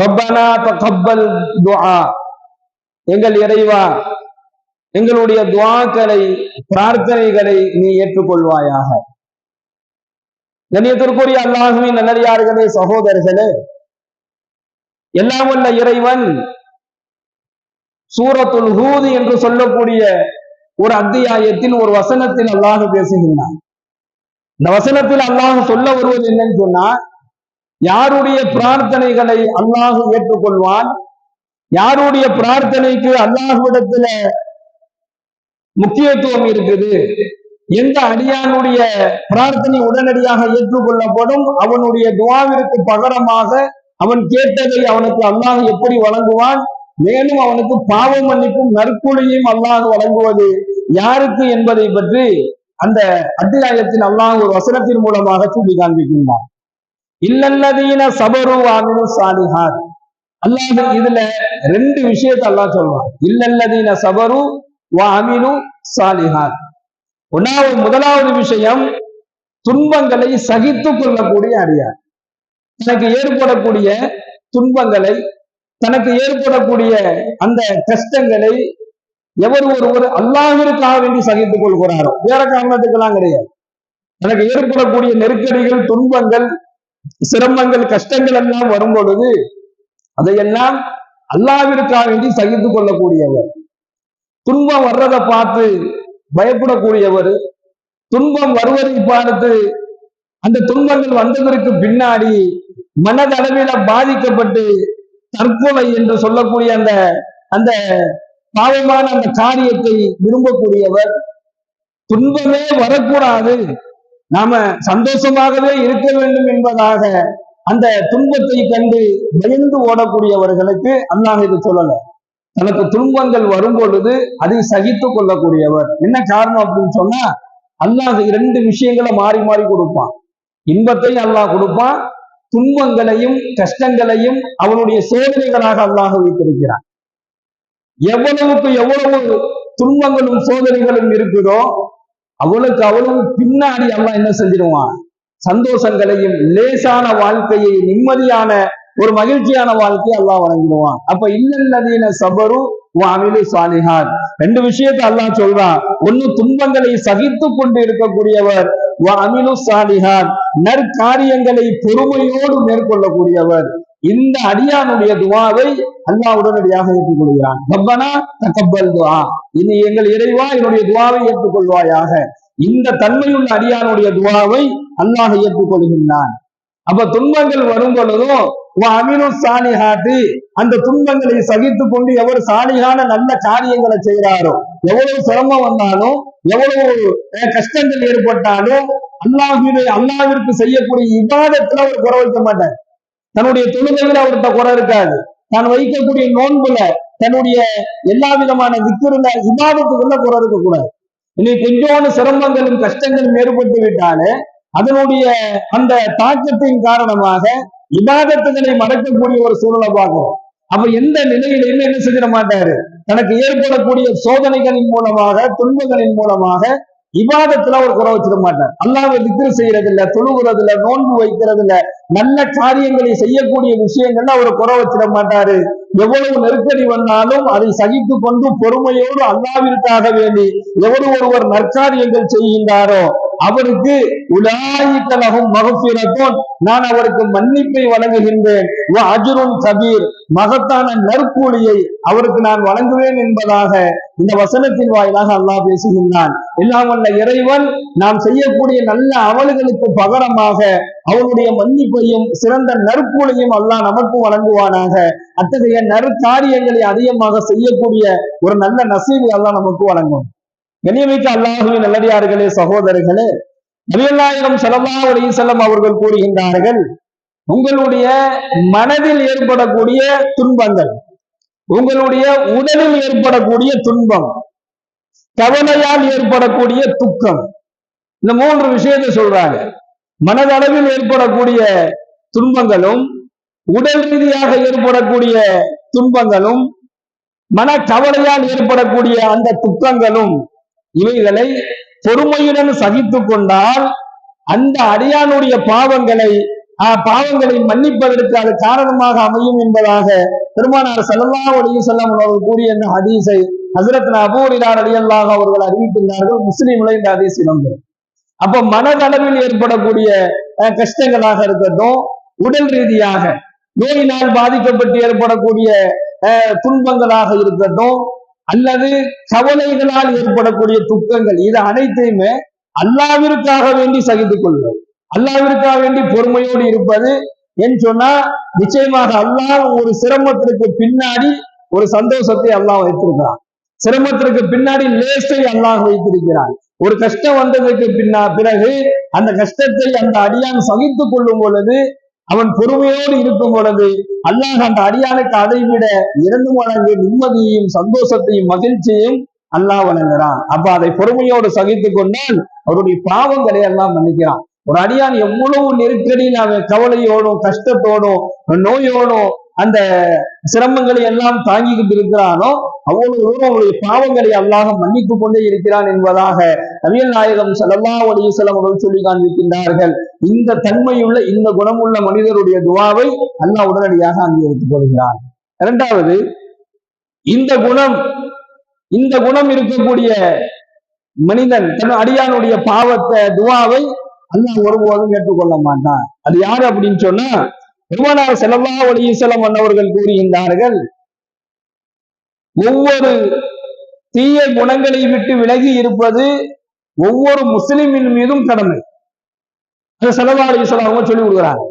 ரப்பனா தகப்பல் துஆ. எங்கள் இறைவா எங்களுடைய துவாக்களை பிரார்த்தனைகளை நீ ஏற்றுக்கொள்வாயாக. கண்ணியத்திற்குரிய அல்லாஹுவின் நல்லடியார்களே சகோதரர்களே எல்லாம் உள்ள இறைவன் சூரத்துல் ஹூது என்று சொல்லக்கூடிய ஒரு அத்தியாயத்தில் ஒரு வசனத்தில் அல்லாஹ் பேசுகின்றான். இந்த வசனத்தில் அல்லாஹ் சொல்ல வருவது என்னன்னு சொன்னா யாருடைய பிரார்த்தனைகளை அல்லாஹ் ஏற்றுக்கொள்வான்? யாருடைய பிரார்த்தனைக்கு அல்லாஹ்விடத்துல முக்கியத்துவம் இருக்குது? எந்த அடியானுடைய பிரார்த்தனை உடனடியாக ஏற்றுக்கொள்ளப்படும்? அவனுடைய துவாவிற்கு பகரமாக அவன் கேட்டதை அவனுக்கு அல்லாஹ் எப்படி வழங்குவான்? மேலும் அவனுக்கு பாவ மன்னிப்பும் நற்கொலையும் அல்லாஹ் வழங்குவது யாருக்கு என்பதை பற்றி அந்த அத்தியாயத்தின் அல்லாஹ் ஒரு வசனத்தின் மூலமாக சொல்லி காண்பிக்கின்றான். இல்லல்லதீன சபரு வாமினு சாலிஹாத் அல்லாஹ் இதுல ரெண்டு விஷயத்தை அல்லாஹ் சொல்றான் இல்லல்லதீன சபரு வாமினு சாலிஹாத் ஒன்னாவது முதலாவது விஷயம் துன்பங்களை சகித்துக் கொள்ளக்கூடிய அறியார் தனக்கு ஏற்படக்கூடிய துன்பங்களை தனக்கு ஏற்படக்கூடிய அந்த கஷ்டங்களை எவர் ஒருவர் அல்லாஹிற்காக வேண்டி சகித்துக் கொள்கிறாரோ? வேற காரணத்துக்கெல்லாம் கிடையாது. தனக்கு ஏற்படக்கூடிய நெருக்கடிகள் துன்பங்கள் சிரமங்கள் கஷ்டங்கள் எல்லாம் வரும் பொழுது அதையெல்லாம் அல்லாவிற்காக வேண்டி சகித்துக் கொள்ளக்கூடியவர். துன்பம் வர்றதை பார்த்து பயப்படக்கூடியவர். துன்பம் வருவதை பார்த்து அந்த துன்பங்கள் வந்ததற்கு பின்னாடி மனதளவில பாதிக்கப்பட்டு தற்கொலை என்று சொல்லக்கூடிய அந்த அந்த பாவமான அந்த காரியத்தை விரும்பக்கூடியவர். துன்பமே வரக்கூடாது. நாம சந்தோஷமாகவே இருக்க வேண்டும் என்பதாக அந்த துன்பத்தை கண்டு பயந்து ஓடக்கூடியவர்களுக்கு அல்லாஹ் இது சொல்லல. தனக்கு துன்பங்கள் வரும் பொழுது அதை சகித்துக் கொள்ளக்கூடியவர். என்ன காரணம் அப்படின்னு சொன்னா அல்லாஹ் இரண்டு விஷயங்களை மாறி மாறி கொடுப்பான். இன்பத்தையும் அல்லாஹ் கொடுப்பான் துன்பங்களையும் கஷ்டங்களையும் அவனுடைய சோதனைகளாக அல்லாஹ் வைத்திருக்கிறான். எவ்வளவுக்கு எவ்வளவு துன்பங்களும் சோதனைகளும் இருக்குதோ அவளுக்கு அவ்வளவு பின்னாடி அல்லா என்ன செஞ்சிருவான் சந்தோஷங்களையும் லேசான வாழ்க்கையை நிம்மதியான ஒரு மகிழ்ச்சியான வாழ்க்கையை அல்லாஹ் வழங்கிடுவான். அப்ப இல்லல்லதீன சபரு அமிலு சாலிஹாத். ரெண்டு விஷயத்தை அல்லாஹ் சொல்றான். ஒன்னு துன்பங்களை சகித்து கொண்டு இருக்கக்கூடியவர் அமிலு சாலிஹாத். நற்காரியங்களை பொறுமையோடு மேற்கொள்ளக்கூடியவர். இந்த அடியானுடைய துவாவை அல்லா உடனடியாக ஏற்றுக்கொள்கிறான். ரப்பனா தக்கப்பல் துவா. இனி எங்கள் இறைவா என்னுடைய துவாவை ஏற்றுக்கொள்வாயாக. இந்த தன்மையுள்ள அடியானுடைய துவாவை அல்லாஹ் ஏற்றுக்கொள்கின்றான். அப்ப துன்பங்கள் வரும் பொழுதும் சாணி சாலிஹாத்து. அந்த துன்பங்களை சகித்து கொண்டு எவர் சாணியான நல்ல காரியங்களை செய்கிறாரோ எவ்வளவு சிரமம் வந்தாலும் எவ்வளவு கஷ்டங்கள் ஏற்பட்டாலும் அல்லாஹின் அல்லாவிற்கு செய்யக்கூடிய இவாதத்துல அவர் குறை வைக்க மாட்டார். தன்னுடைய தொழுகையில அவர்கிட்ட குறை இருக்காது. தான் வைக்கக்கூடிய நோன்புல தன்னுடைய எல்லா விதமான விக்கிருந்த இபாதத்துக்குள்ள குறை இருக்கக்கூடாது. இன்னைக்கு கொஞ்சோண்டு சிரமங்களும் கஷ்டங்களும் ஏற்பட்டு விட்டாலே அதனுடைய அந்த தாக்கத்தின் காரணமாக இபாதத்துகளை மறக்கக்கூடிய ஒரு சூழலை பார்க்கிறோம். அப்ப எந்த நிலையிலையுமே என்ன செஞ்சிட மாட்டாரு? தனக்கு ஏற்படக்கூடிய சோதனைகளின் மூலமாக துன்பங்களின் மூலமாக இவாதத்துல அவர் குறை வச்சிட மாட்டார். அல்லாவை வித்திரு செய்யறது இல்ல தொழுகிறது இல்ல நோன்பு வைக்கிறது இல்ல நல்ல காரியங்களை செய்யக்கூடிய விஷயங்கள்ல அவர் குறை வச்சிட மாட்டாரு. எவ்வளவு நெருக்கடி வந்தாலும் அதை சகித்து கொண்டு பொறுமையோடு அல்லாவிற்காக வேண்டி எவ்வளவு ஒருவர் நற்காரியங்கள் செய்கின்றாரோ அவருக்கு உலாயிக்கலகும் மகசீரத்தோன் நான் அவருக்கு மன்னிப்பை வழங்குகின்றேன். அஜுரும் கபீர். மகத்தான நற்கூலியை அவருக்கு நான் வழங்குவேன் என்பதாக இந்த வசனத்தின் வாயிலாக அல்லாஹ் பேசுகின்றான். எல்லாம் வல்ல இறைவன் நாம் செய்யக்கூடிய நல்ல அமல்களுக்கு பகரமாக அவனுடைய மன்னிப்பையும் சிறந்த நற்கூலையும் அல்லாஹ் நமக்கு வழங்குவானாக. அத்தகைய நற்காரியங்களை அதிகமாக செய்யக்கூடிய ஒரு நல்ல நசீவை அல்லாஹ் நமக்கு வழங்கும். கண்ணியமிக்க அல்லாஹுவின் நல்லடியார்களே சகோதரர்களே நபியல்லாயிரம் செலவா செல்லம் அவர்கள் கூறுகின்றார்கள் உங்களுடைய மனதில் ஏற்படக்கூடிய துன்பங்கள் உங்களுடைய உடலில் ஏற்படக்கூடிய துன்பம் கவலையால் ஏற்படக்கூடிய துக்கம் இந்த மூன்று விஷயத்தை சொல்றாங்க. மனதளவில் ஏற்படக்கூடிய துன்பங்களும் உடல் ரீதியாக ஏற்படக்கூடிய துன்பங்களும் மன கவலையால் ஏற்படக்கூடிய அந்த துக்கங்களும் இவைகளை பொறுமையுடன் சகித்துக் கொண்டால் அந்த அடியானுடைய பாவங்களை ஆஹ், பாவங்களை மன்னிப்பதற்கு அது காரணமாக அமையும் என்பதாக பெருமானார் ஸல்லல்லாஹு அலைஹி செல்லம் அவர்கள் கூறிய இந்த ஹதீஸை ஹஜரத் அபூரிலார் அடியல்லாக அவர்கள் அறிவிக்கின்றார்கள். முஸ்லீம்களை இந்த ஹதீஸ் இடம்பெறும் அப்ப மனதளவில் ஏற்படக்கூடிய அஹ், கஷ்டங்களாக இருக்கட்டும் உடல் ரீதியாக நோயினால் பாதிக்கப்பட்டு ஏற்படக்கூடிய அஹ், துன்பங்களாக இருக்கட்டும் அல்லது கவலைகளால் ஏற்படக்கூடிய துக்கங்கள் இது அனைத்தையுமே அல்லாவிற்காக வேண்டி சகித்துக் கொள்வது அல்லாவிற்காக வேண்டி பொறுமையோடு இருப்பது என்று சொன்னா நிச்சயமாக அல்லாஹ் ஒரு சிரமத்திற்கு பின்னாடி ஒரு சந்தோஷத்தை அல்லாஹ் வைத்திருக்கிறான். சிரமத்திற்கு பின்னாடி லேசை அல்லாஹ் வைத்திருக்கிறான். ஒரு கஷ்டம் வந்ததுக்கு பின்னா பிறகு அந்த கஷ்டத்தை அந்த அடியான் சகித்துக் கொள்ளும் பொழுது அவன் பொறுமையோடு இருக்கும் பொழுது அல்லாஹ் அந்த அடியானுக்கு அதை விட இரண்டு மடங்கு நிம்மதியையும் சந்தோஷத்தையும் மகிழ்ச்சியையும் அல்லாஹ் வழங்குறான். அப்ப அதை பொறுமையோடு சகித்துக் கொண்டால் அவருடைய பாவங்களை எல்லாம் மன்னிக்கிறான். ஒரு அடியான் எவ்வளவு நெருக்கடியில் அவன் கவலையோடும் கஷ்டத்தோடும் நோயோடும் அந்த சிரமங்களை எல்லாம் தாங்கிக்கிட்டு இருக்கிறானோ அவ்வளவு தூரம் அவருடைய பாவங்களை அல்லாஹ் மன்னித்துக் கொண்டே இருக்கிறான் என்பதாக தமிழ் நாயகம் ஸல்லல்லாஹு அலைஹி வஸல்லம் அவர்கள் சொல்லி காண்பிக்கின்றார்கள். இந்த தன்மையுள்ள இந்த குணமுள்ள மனிதருடைய துவாவை அல்லாஹ் உடனடியாக அங்கீகரித்துக் கொள்கிறார் இரண்டாவது இந்த குணம் இந்த குணம் இருக்கக்கூடிய மனிதன் தன் அடியானுடைய பாவத்தை துவாவை அல்லாஹ் ஒருபோதும் ஏற்றுக்கொள்ள மாட்டான். அது யாரு அப்படின்னு சொன்னா பெருமானார் ஸல்லல்லாஹு ஒளியீசலம் வஸல்லம் கூறுகின்றார்கள் ஒவ்வொரு தீய குணங்களை விட்டு விலகி இருப்பது ஒவ்வொரு முஸ்லிமின் மீதும் கடமை. அது ஸல்லல்லாஹு அவங்க சொல்லி கொடுக்குறாங்க.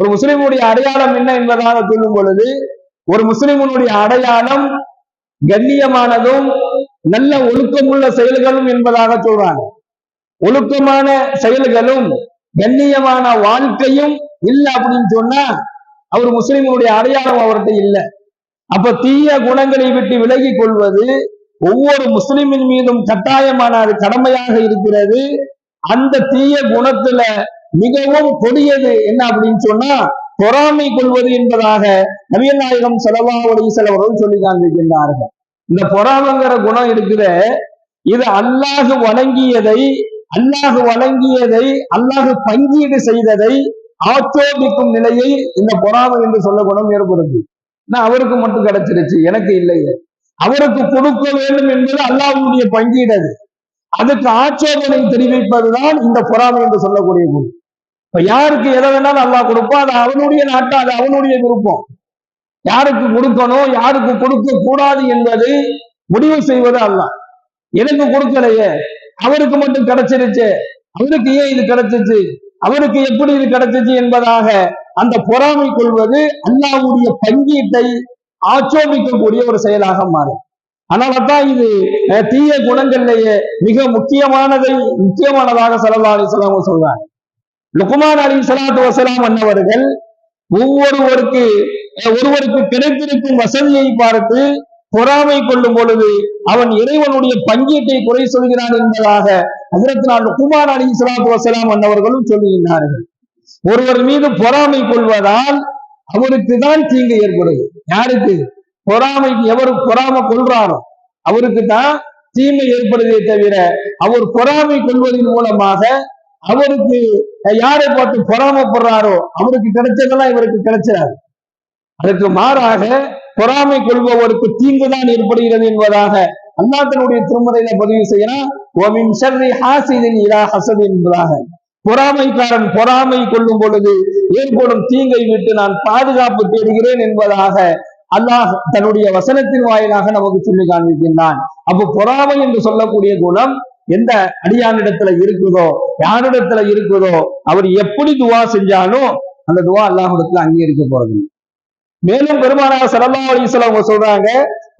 ஒரு முஸ்லிமுடைய அடையாளம் என்ன என்பதாக சொல்லும் பொழுது ஒரு முஸ்லிமுடைய அடையாளம் கண்ணியமானதும் நல்ல ஒழுக்கமுள்ள செயல்களும் என்பதாக சொல்றாங்க. ஒழுக்கமான செயல்களும் கண்ணியமான வாழ்க்கையும் இல்லை அப்படின்னு சொன்னா அவர் முஸ்லிம்களுடைய அடையாளம் அவர்கிட்ட இல்ல. அப்ப தீய குணங்களை விட்டு விலகி கொள்வது ஒவ்வொரு முஸ்லிமின் மீதும் கட்டாயமான அது கடமையாக இருக்கிறது. அந்த தீய குணத்துல மிகவும் கொடியது என்ன அப்படின்னு சொன்னா பொறாமை கொள்வது என்பதாக நபிகள் நாயகம் ஸல்லல்லாஹு அலைஹி அவர்கள் சொல்லி காண்பிக்கின்றார்கள். இந்த பொறாமைங்கிற குணம் இருக்கிற இது அல்லாஹ் வணங்கியதை அல்லாஹ் வழங்கியதை அல்லாஹ் பங்கீடு செய்ததை ஆட்சோபிக்கும் நிலையை இந்த பொறாமை என்று சொல்ல குணம் ஏற்படுது. நான் அவருக்கு மட்டும் கிடைச்சிருச்சு எனக்கு இல்லையே அவருக்கு கொடுக்க வேண்டும் என்பது அல்லாஹுடைய பங்கீடு அது. அதுக்கு ஆட்சேபனை தெரிவிப்பதுதான் இந்த பொறாமை என்று சொல்லக்கூடிய குணம். இப்ப யாருக்கு எதை வேணாலும் அல்லாஹ் கொடுப்போம் அது அவனுடைய நாட்டா அது அவனுடைய விருப்பம். யாருக்கு கொடுக்கணும் யாருக்கு கொடுக்க கூடாது என்பதை முடிவு செய்வது அல்லாஹ். எனக்கு கொடுக்கலையே அவருக்கு மட்டும் கிடைச்சிருச்சு. அவருக்கு ஏன் இது கிடைச்சிச்சு? அவருக்கு எப்படி இது கிடைச்சிச்சு என்பதாக அந்த பொறாமை கொள்வது அல்லாவுடைய பங்கீட்டை ஆட்சோபிக்கக்கூடிய ஒரு செயலாக மாறும். அதனாலதான் இது அஹ், தீய குணங்களிலேயே மிக முக்கியமானதை முக்கியமானதாக ஸல்லல்லாஹு அலைஹி சொல்றாங்க. லுக்மான் அலி சலாத்து வசலாம் அன்னவர்கள் ஒவ்வொருவருக்கு ஒருவருக்கு கிடைத்திருக்கும் வசதியை பார்த்து பொறாமை கொள்ளும் பொழுது அவன் இறைவனுடைய பங்கீட்டை குறை சொல்கிறான் என்பதாக ஹஜரத் நாள் லுக்மான் அலி சலாத்து வசலாம் அன்னவர்களும் சொல்லுகின்றார்கள் ஒருவர் மீது பொறாமை கொள்வதால் அவருக்கு தான் தீங்கு ஏற்படுது. யாருக்கு? பொறாமைக்கு எவர் பொறாமை கொள்றாரோ? அவருக்கு தான் தீமை ஏற்படுதே தவிர அவர் பொறாமை கொள்வதன் மூலமாக அவருக்கு யாரை பார்த்து பொறாமப்படுறாரோ அவருக்கு கிடைச்சதெல்லாம் இவருக்கு கிடைச்சாரு அதற்கு மாறாக பொறாமை கொள்பவருக்கு தீங்குதான் ஏற்படுகிறது என்பதாக அல்லாஹ் தன்னுடைய திருமறையில பதிவு செய்யறான் இரா ஹசத் என்பதாக. பொறாமைக்காரன் பொறாமை கொள்ளும் பொழுது ஏற்படும் தீங்கை விட்டு நான் பாதுகாப்பு தேடுகிறேன் என்பதாக அல்லாஹ் தன்னுடைய வசனத்தின் வாயிலாக நமக்கு சொல்லி காண்பிக்கின்றான். அப்போ பொறாமை என்று சொல்லக்கூடிய குணம் எந்த அடியானிடத்துல இருக்குதோ யாரிடத்துல இருக்குதோ அவர் எப்படி துவா செஞ்சாலும் அந்த துவா அல்லாஹிடத்துல அங்கீகரிக்க போறது மேலும் பெருமானார் ஸல்லல்லாஹு அலைஹி அவங்க சொல்றாங்க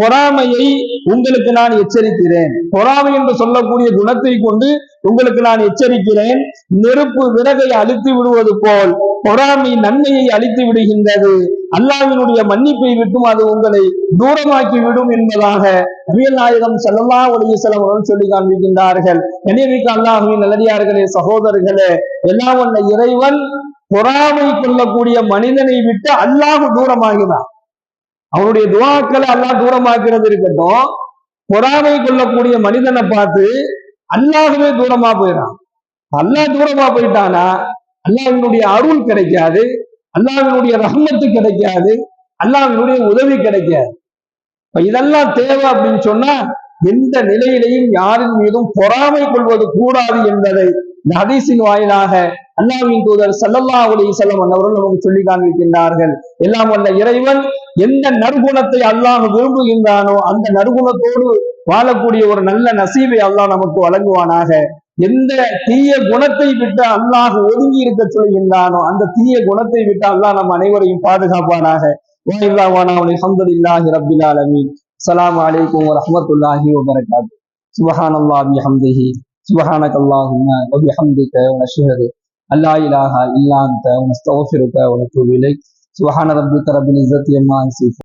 பொறாமையை உங்களுக்கு நான் எச்சரிக்கிறேன். பொறாமை என்று சொல்லக்கூடிய குணத்தை கொண்டு உங்களுக்கு நான் எச்சரிக்கிறேன். நெருப்பு விறகை அழித்து விடுவது போல் பொறாமை நன்மையை அழித்து விடுகின்றது. அல்லாவினுடைய மன்னிப்பை விட்டும் அது உங்களை தூரமாக்கி விடும் என்பதாக நபிகள் நாயகம் ஸல்லல்லாஹு ஒளிய வஸல்லம் அவர்கள் சொல்லி காண்பிக்கின்றார்கள். எனவே அல்லாஹ்வின் நல்லடியார்களே சகோதரர்களே எல்லாம் உன்னை இறைவன் பொறாமை கொள்ளக்கூடிய மனிதனை விட்டு அல்லாஹ் தூரமாகிறான் அவனுடைய துவாக்களை அல்லாஹ் தூரமாக்குறது இருக்கட்டும் பொறாமை கொள்ளக்கூடிய மனிதனை பார்த்து அல்லாஹுமே தூரமா போயிடான் அல்லாஹ் தூரமா போயிட்டானா? அல்லாஹினுடைய அருள் கிடைக்காது அல்லாஹினுடைய ரஹ்மத்து கிடைக்காது அல்லாஹினுடைய உதவி கிடைக்காது. இப்ப இதெல்லாம் தேவை அப்படின்னு சொன்னா எந்த நிலையிலையும் யாரின் மீதும் பொறாமை கொள்வது கூடாது என்பதை இந்த ஹதீஸின் வாயிலாக அல்லாவின் தூதர் சல்லல்லா உலகி செல்லம் அவர்கள் நமக்கு சொல்லி காண்பிக்கின்றார்கள். எல்லாம் வல்ல இறைவன் எந்த நற்குணத்தை அல்லாஹ் விரும்புகின்றானோ அந்த நற்குணத்தோடு வாழக்கூடிய ஒரு நல்ல நசீவை அல்லாஹ் நமக்கு வழங்குவானாக. எந்த தீய குணத்தை விட்டு அல்லாஹ் ஒதுங்கி இருக்க சொல்கின்றானோ அந்த தீய குணத்தை விட்டு அல்லாஹ் நம் அனைவரையும் பாதுகாப்பானாக. வாயில்லாவானா அல்ஹம்துலில்லாஹி ரப்பில் ஆலமீன். அஸ்ஸலாமு அலைக்கும் வரமத்துல்லாஹி வபரகாத்துஹு. சுபஹானல்லாஹி பிஹம்திஹி. سبحانك اللهم وبحمدك ونشهد أن لا إله إلا أنت ونستغفرك ونتوب إليك. سبحان ربك رب العزة عما يصفون.